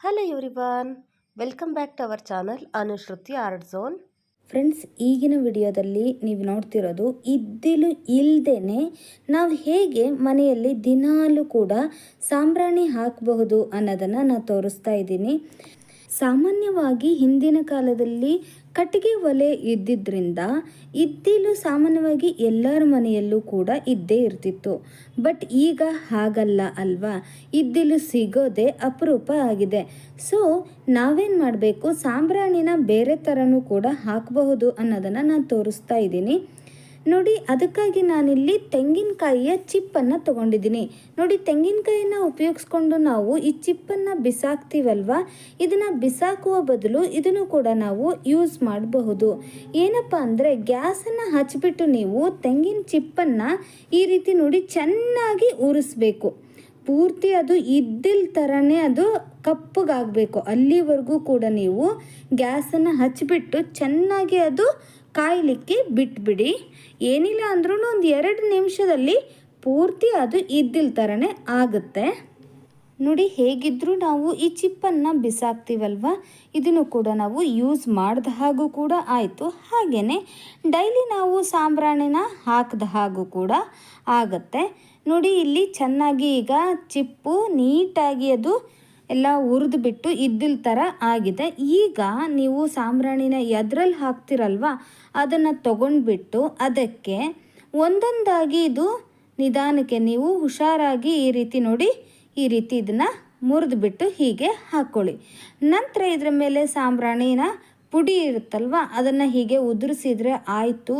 Hello everyone welcome back to our channel Anushruti art zone friends ಈಗಿನ ವಿಡಿಯೋದಲ್ಲಿ ನೀವು ನೋಡ್ತಿರೋದು ಇದ್ದಿಲು ಇಲ್ಲದೇನೆ ನಾವು ಹೇಗೆ ಮನೆಯಲ್ಲಿ ದಿನಾಲೂ ಕೂಡ ಸಾಂಬ್ರಾಣಿ ಹಾಕಬಹುದು ಅನ್ನೋದನ್ನು ನಾನು ತೋರಿಸ್ತಾ ಇದ್ದೀನಿ. ಸಾಮಾನ್ಯವಾಗಿ ಹಿಂದಿನ ಕಾಲದಲ್ಲಿ ಕಟ್ಟಿಗೆ ಒಲೆ ಇದ್ದಿದ್ದರಿಂದ ಇದ್ದಿಲು ಸಾಮಾನ್ಯವಾಗಿ ಎಲ್ಲರ ಮನೆಯಲ್ಲೂ ಕೂಡ ಇದ್ದೇ ಇರ್ತಿತ್ತು. ಬಟ್ ಈಗ ಹಾಗಲ್ಲ ಅಲ್ವಾ? ಇದ್ದಿಲು ಸಿಗೋದೇ ಅಪರೂಪ ಆಗಿದೆ. ಸೊ, ನಾವೇನು ಮಾಡಬೇಕು? ಸಾಂಬ್ರಾಣಿನ ಬೇರೆ ಥರನೂ ಕೂಡ ಹಾಕಬಹುದು ಅನ್ನೋದನ್ನು ನಾನು ತೋರಿಸ್ತಾ ಇದ್ದೀನಿ. ನೋಡಿ, ಅದಕ್ಕಾಗಿ ನಾನಿಲ್ಲಿ ತೆಂಗಿನಕಾಯಿಯ ಚಿಪ್ಪನ್ನು ತಗೊಂಡಿದ್ದೀನಿ. ನೋಡಿ ತೆಂಗಿನಕಾಯಿನ ಉಪಯೋಗಿಸ್ಕೊಂಡು ನಾವು ಈ ಚಿಪ್ಪನ್ನು ಬಿಸಾಕ್ತೀವಲ್ವ? ಇದನ್ನು ಬಿಸಾಕುವ ಬದಲು ಇದನ್ನು ಕೂಡ ನಾವು ಯೂಸ್ ಮಾಡಬಹುದು. ಏನಪ್ಪ ಅಂದರೆ, ಗ್ಯಾಸನ್ನು ಹಚ್ಚಿಬಿಟ್ಟು ನೀವು ತೆಂಗಿನ ಚಿಪ್ಪನ್ನು ಈ ರೀತಿ ನೋಡಿ ಚೆನ್ನಾಗಿ ಉರಿಸ್ಬೇಕು. ಪೂರ್ತಿ ಅದು ಇದ್ದಿಲ್ ಥರನೇ ಅದು ಕಪ್ಪಗಾಗಬೇಕು. ಅಲ್ಲಿವರೆಗೂ ಕೂಡ ನೀವು ಗ್ಯಾಸನ್ನು ಹಚ್ಚಿಬಿಟ್ಟು ಚೆನ್ನಾಗಿ ಅದು ಕಾಯಲಿಕ್ಕೆ ಬಿಟ್ಬಿಡಿ. ಏನಿಲ್ಲ ಅಂದ್ರೂ ಒಂದು ಎರಡು ನಿಮಿಷದಲ್ಲಿ ಪೂರ್ತಿ ಅದು ಇದ್ದಿಲ್ ಥರನೇ ಆಗುತ್ತೆ. ನೋಡಿ ಹೇಗಿದ್ದರೂ ನಾವು ಈ ಚಿಪ್ಪನ್ನು ಬಿಸಾಕ್ತೀವಲ್ವ? ಇದನ್ನು ಕೂಡ ನಾವು ಯೂಸ್ ಮಾಡಿದ ಹಾಗೂ ಕೂಡ ಆಯಿತು. ಹಾಗೆಯೇ ಡೈಲಿ ನಾವು ಸಾಂಬ್ರಾಣಿನ ಹಾಕಿದ ಹಾಗೂ ಕೂಡ ಆಗುತ್ತೆ. ನೋಡಿ, ಇಲ್ಲಿ ಚೆನ್ನಾಗಿ ಈಗ ಚಿಪ್ಪು ನೀಟಾಗಿ ಅದು ಎಲ್ಲ ಹುರಿದು ಬಿಟ್ಟು ಇದ್ದಿಲ್ ಥರ ಆಗಿದೆ. ಈಗ ನೀವು ಸಾಂಬ್ರಾಣಿನ ಎದ್ರಲ್ಲಿ ಹಾಕ್ತಿರಲ್ವ? ಅದನ್ನು ತಗೊಂಡ್ಬಿಟ್ಟು ಅದಕ್ಕೆ ಒಂದೊಂದಾಗಿ ಇದು ನಿಧಾನಕ್ಕೆ ನೀವು ಹುಷಾರಾಗಿ ಈ ರೀತಿ ನೋಡಿ, ಈ ರೀತಿ ಇದನ್ನು ಮುರಿದ್ಬಿಟ್ಟು ಹೀಗೆ ಹಾಕ್ಕೊಳ್ಳಿ ನಂತರ ಇದರ ಮೇಲೆ ಸಾಂಬ್ರಾಣಿನ ಪುಡಿ ಇರುತ್ತಲ್ವ? ಅದನ್ನು ಹೀಗೆ ಉದುರಿಸಿದ್ರೆ ಆಯಿತು.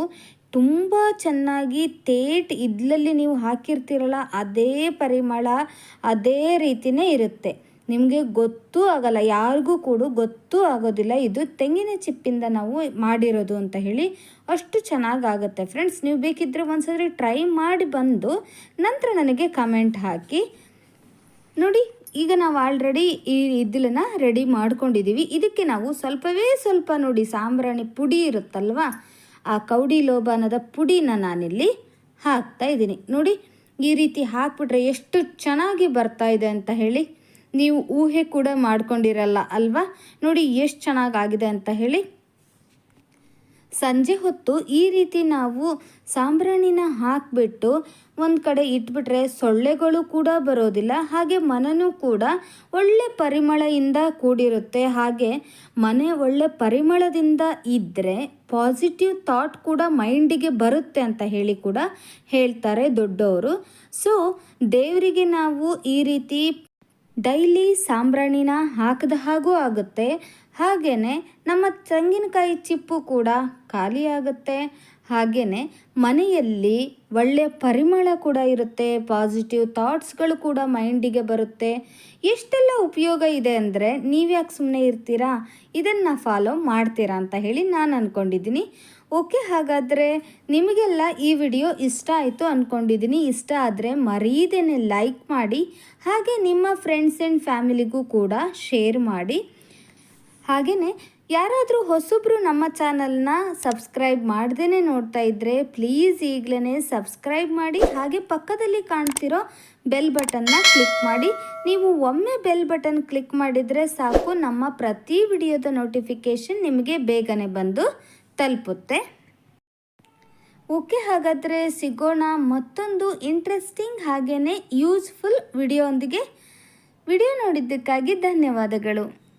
ತುಂಬ ಚೆನ್ನಾಗಿ ತೇಟ್ ಇದ್ಲಲ್ಲಿ ನೀವು ಹಾಕಿರ್ತೀರಲ್ಲ, ಅದೇ ಪರಿಮಳ, ಅದೇ ರೀತಿಯೇ ಇರುತ್ತೆ. ನಿಮಗೆ ಗೊತ್ತೂ ಆಗಲ್ಲ, ಯಾರಿಗೂ ಕೂಡ ಗೊತ್ತೂ ಆಗೋದಿಲ್ಲ. ಇದು ತೆಂಗಿನ ಚಿಪ್ಪಿಂದ ನಾವು ಮಾಡಿರೋದು ಅಂತ ಹೇಳಿ ಅಷ್ಟು ಚೆನ್ನಾಗಾಗುತ್ತೆ ಫ್ರೆಂಡ್ಸ್ ನೀವು ಬೇಕಿದ್ದರೆ ಒಂದ್ಸರಿ ಟ್ರೈ ಮಾಡಿ ಬಂದು ನಂತರ ನನಗೆ ಕಮೆಂಟ್ ಹಾಕಿ. ನೋಡಿ, ಈಗ ನಾವು ಆಲ್ರೆಡಿ ಈ ಇದನ್ನ ರೆಡಿ ಮಾಡ್ಕೊಂಡಿದ್ದೀವಿ ಇದಕ್ಕೆ ನಾವು ಸ್ವಲ್ಪವೇ ಸ್ವಲ್ಪ ನೋಡಿ ಸಾಂಬ್ರಾಣಿ ಪುಡಿ ಇರುತ್ತಲ್ವಾ, ಆ ಕೌಡಿ ಲೋಬಾನದ ಪುಡಿನ ನಾನಿಲ್ಲಿ ಹಾಕ್ತಾ ಇದ್ದೀನಿ. ನೋಡಿ, ಈ ರೀತಿ ಹಾಕ್ಬಿಟ್ರೆ ಎಷ್ಟು ಚೆನ್ನಾಗಿ ಬರ್ತಾ ಇದೆ ಅಂತ ಹೇಳಿ. ನೀವು ಊಹೆ ಕೂಡ ಮಾಡ್ಕೊಂಡಿರಲ್ಲ ಅಲ್ವಾ? ನೋಡಿ ಎಷ್ಟು ಚೆನ್ನಾಗಾಗಿದೆ ಅಂತ ಹೇಳಿ. ಸಂಜೆ ಹೊತ್ತು ಈ ರೀತಿ ನಾವು ಸಾಂಬ್ರಾಣಿನ ಹಾಕಿಬಿಟ್ಟು ಒಂದು ಕಡೆ ಇಟ್ಬಿಟ್ರೆ ಸೊಳ್ಳೆಗಳು ಕೂಡ ಬರೋದಿಲ್ಲ, ಹಾಗೆ ಮನನೂ ಕೂಡ ಒಳ್ಳೆ ಪರಿಮಳದಿಂದ ಕೂಡಿರುತ್ತೆ. ಹಾಗೆ ಮನೆ ಒಳ್ಳೆ ಪರಿಮಳದಿಂದ ಇದ್ದರೆ ಪಾಸಿಟಿವ್ ಥಾಟ್ ಕೂಡ ಮೈಂಡಿಗೆ ಬರುತ್ತೆ ಅಂತ ಹೇಳಿ ಕೂಡ ಹೇಳ್ತಾರೆ ದೊಡ್ಡವರು. ಸೊ ದೇವರಿಗೆ ನಾವು ಈ ರೀತಿ ಡೈಲಿ ಸಾಂಬ್ರಾಣಿನ ಹಾಕಿದ ಹಾಗೂ ಆಗುತ್ತೆ. ಹಾಗೆಯೇ ನಮ್ಮ ತೆಂಗಿನಕಾಯಿ ಚಿಪ್ಪು ಕೂಡ ಖಾಲಿಯಾಗುತ್ತೆ ಹಾಗೆಯೇ ಮನೆಯಲ್ಲಿ ಒಳ್ಳೆಯ ಪರಿಮಳ ಕೂಡ ಇರುತ್ತೆ. ಪಾಸಿಟಿವ್ ಥಾಟ್ಸ್ಗಳು ಕೂಡ ಮೈಂಡಿಗೆ ಬರುತ್ತೆ. ಎಷ್ಟೆಲ್ಲ ಉಪಯೋಗ ಇದೆ ಅಂದರೆ ನೀವ್ಯಾಕೆ ಸುಮ್ಮನೆ ಇರ್ತೀರಾ? ಇದನ್ನು ಫಾಲೋ ಮಾಡ್ತೀರಾ ಅಂತ ಹೇಳಿ ನಾನು ಅಂದ್ಕೊಂಡಿದ್ದೀನಿ ಓಕೆ, ಹಾಗಾದರೆ ನಿಮಗೆಲ್ಲ ಈ ವಿಡಿಯೋ ಇಷ್ಟ ಆಯಿತು ಅಂದ್ಕೊಂಡಿದ್ದೀನಿ ಇಷ್ಟ ಆದರೆ ಮರೀದೇನೆ ಲೈಕ್ ಮಾಡಿ, ಹಾಗೆ ನಿಮ್ಮ ಫ್ರೆಂಡ್ಸ್ ಆ್ಯಂಡ್ ಫ್ಯಾಮಿಲಿಗೂ ಕೂಡ ಶೇರ್ ಮಾಡಿ. ಹಾಗೆಯೇ ಯಾರಾದರೂ ಹೊಸಬ್ರು ನಮ್ಮ ಚಾನಲ್ನ ಸಬ್ಸ್ಕ್ರೈಬ್ ಮಾಡ್ದೇ ನೋಡ್ತಾ ಇದ್ದರೆ ಪ್ಲೀಸ್ ಈಗಲೇ ಸಬ್ಸ್ಕ್ರೈಬ್ ಮಾಡಿ, ಹಾಗೆ ಪಕ್ಕದಲ್ಲಿ ಕಾಣ್ತಿರೋ ಬೆಲ್ ಬಟನ್ನ ಕ್ಲಿಕ್ ಮಾಡಿ. ನೀವು ಒಮ್ಮೆ ಬೆಲ್ ಬಟನ್ ಕ್ಲಿಕ್ ಮಾಡಿದರೆ ಸಾಕು, ನಮ್ಮ ಪ್ರತಿ ವಿಡಿಯೋದ ನೋಟಿಫಿಕೇಷನ್ ನಿಮಗೆ ಬೇಗನೆ ಬಂದು ತಲುಪುತ್ತೆ. ಓಕೆ ಹಾಗಾದರೆ ಸಿಗೋಣ ಮತ್ತೊಂದು ಇಂಟ್ರೆಸ್ಟಿಂಗ್ ಹಾಗೆಯೇ ಯೂಸ್ಫುಲ್ ವಿಡಿಯೋ ಒಂದಿಗೆ. ವಿಡಿಯೋ ನೋಡಿದ್ದಕ್ಕಾಗಿ ಧನ್ಯವಾದಗಳು.